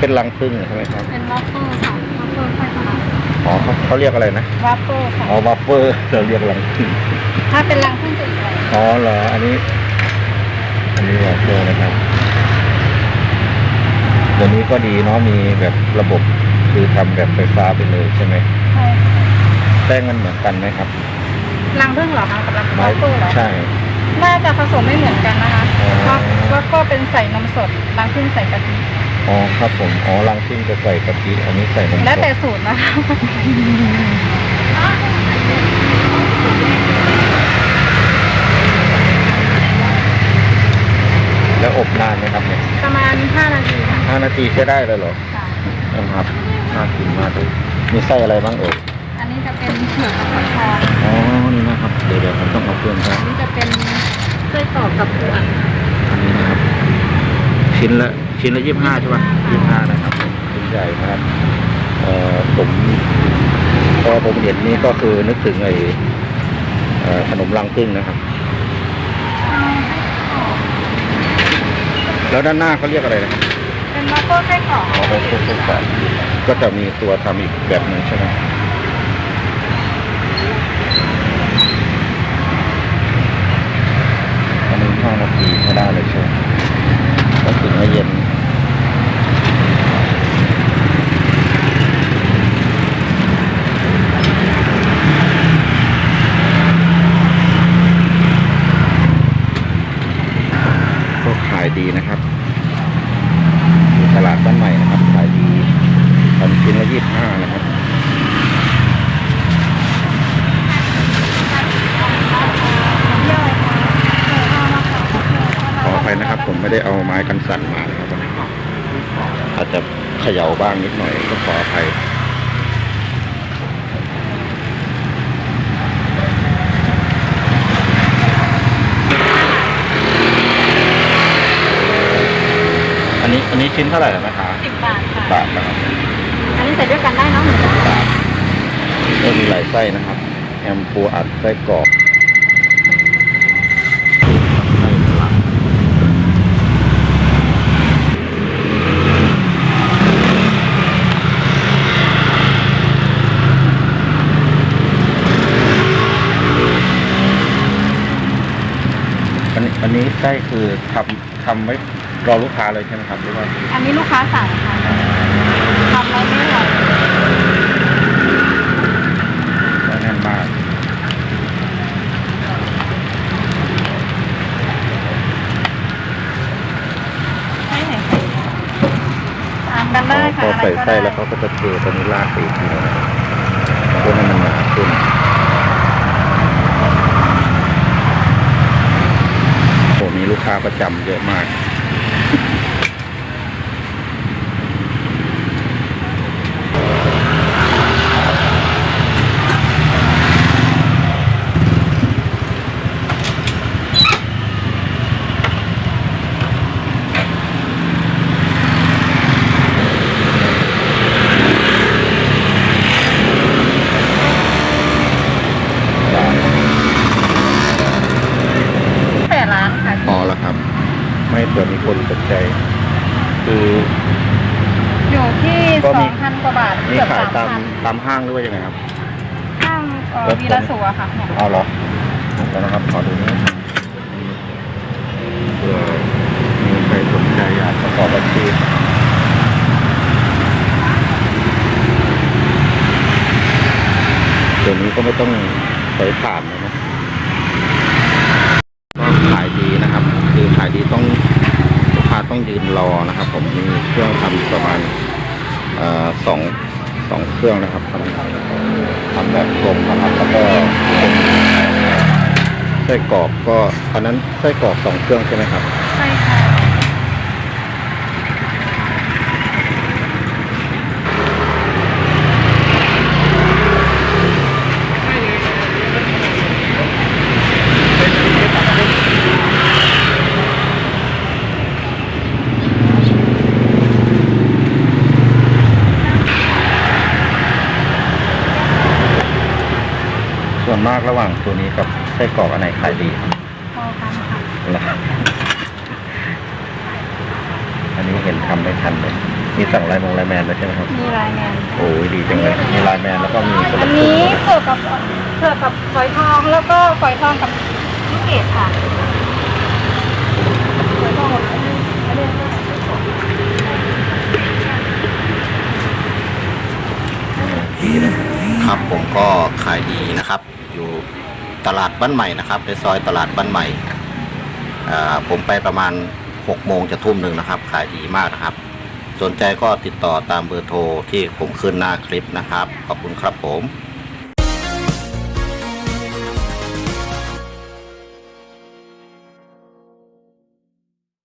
เป็นรังผึ้งใช่ไหมครับ เป็นวัฟเฟิลค่ะวัฟเฟิลไส้ทะลักอ๋อเขาเขาเรียกอะไรนะวัฟเฟิลค่ะ อ๋อวัฟเฟอร์เราเรียกรังผึ้งถ้าเป็นรังพึ่งจะใหญ่อ๋อเหรอ อันนี้ อันนี้วัฟเฟอร์นะครับเดี๋ยวนี้ก็ดีเนาะมีแบบระบบคือทำแบบไฟฟ้าไปเลยใช่ไหมใช่แป้งมันเหมือนกันไหมครับรังพึ่งเหรอคะกับรังไม่วัฟเฟิลเหรอใช่ น่าจะผสมไม่เหมือนกันนะคะอ๋อวัฟวัฟเฟิลเป็นใส่นมสดรังพึ่งใส่กะทิ อ๋อครับผม อ๋อรังผึ้งจะใส่กะทิอันนี้ใส่นมสแล้วดแต่สูตรนะคะแล้วอบนานไหมครับเนี่ย ประมาณ 5 นาทีค่ะห้านาทีใช้ได้เลยเหรอนะครับน่ากินมากเลยมีไส้อะไรบ้างเอ่ย อันนี้จะเป็นเผือกกับฝักทองอ๋อ นี่นะครับ เดี๋ยวเดี๋ยวผมต้องเอาเพื่อนครัอับนนี้จะเป็นไส้กรอกกับเผือกอันนี้นะครับ ชิ้นละ ชิ้นละยี่สิบห้าใช่ป่ะยี่สิบห้านะครับชิ้นใหญ่นะครับเอ่อผมพอผมเห็นนี่ก็คือนึกถึงไอ้เอ่อขนมรังผึ้งนะครับ แล้วด้านหน้าเขาเรียกอะไรนะครับเป็นวัฟเฟิลไส้กรอกอ๋อเป็นพวกพวกแบบก็จะมีตัวทำอีกแบบหนึ่งใช่ไหมอันนี้ห้านาทีไม่ได้เลยใช่ไหมก็ถึงไม่เย็น ก็ขาย ดีนะครับอยู่ตลาดบ้านใหม่นะครับขายดีทำชิ้นละยี่สิบห้านะครับขออภัยนะครับ ผมไม่ได้เอาไม้กันสั่นมานะครับอาจจะเขย่าบ้างนิดหน่อยก็ขออภัย อันนี้อันนี้ชิ้นเท่าไหร่แล้วนะคะสิบบาทค่ะ บาทนะครับอันนี้ใส่ด้วยกันได้เนาะหนึ่งบาทบาทก็มีหลายไส้นะครับแฮมปูอัดไส้กรอกไส้ทะลักอันนี้อันนี้ไส้คือทำทำไว้ รอลูกค้าเลยใช่ไหมครับหรือว่าอันนี้ลูกค้าสั่งค่ะทำแล้วไม่อร่อยแน่นมากใช่ไหนทานกันได้ค่ะพออะไรใส่ก็ไส้ได้แล้วเขาก็จะเทตัวนี้ราดไปอีกทีนึงนะครับเพื่อให้มันหนาขึ้นโอ้มีลูกค้าประจำเยอะมาก แต่ร้านค่ะ พอแล้วครับ ไม่เผื่อมีคนสนใจ คือ อยู่ที่ก็สมี องพันกว่าบาทนี่เกือบขายสามตามพันตามห้างหรือว่ายังไงครับ ข้างเอ่อวีระสัวค่ะเนี่ยเอาเหรอแล้วนะครับ ขอดูนี้เผื่อมีใครสนใจอยากประกอบอาชีพเดี๋ยวนี้ก็ไม่ต้องใช้ถ่านแล้วนะก็ขายดีนะครับ คือขายดีต้องลูกค้าต้องยืนรอนะครับ ผมมี เครื่องทำประมาณสองสองเครื่องนะครับทำทำแบบกลมนะครับแล้วก็ไส้กรอกก็อันนั้นไส้กรอกสองเครื่องใช่ไหมครับใช่ค่ะ วนมากระหว่างตัวนี้กับไส้กรอกอันไหนขายดีครับพอกันค่ะนะครับอันนี้เห็นทำไม่ทันเลยมีสั่งไลน์มงไลน์แมนแล้วใช่ไหมครับ มีลายแมนโอ้ยดีจังเลยมีไลน์แมนแล้วก็มีคนอัละนครึ่งนี้ด้วยเผือกกับเผือกกับฝอยทองแล้วก็ฝอยทองกับลูกเกดค่ะฝอยทองอันนี้อันนี้ ดีนะครับผม ก็ขายดีนะครับ อยู่ตลาดบ้านใหม่นะครับ ในซอยตลาดบ้านใหม่ ผมไปประมาณ6โมงจะทุ่มหนึ่งนะครับ ขายดีมากนะครับ สนใจก็ติดต่อตามเบอร์โทรที่ผมขึ้นหน้าคลิปนะครับ ขอบคุณครับผม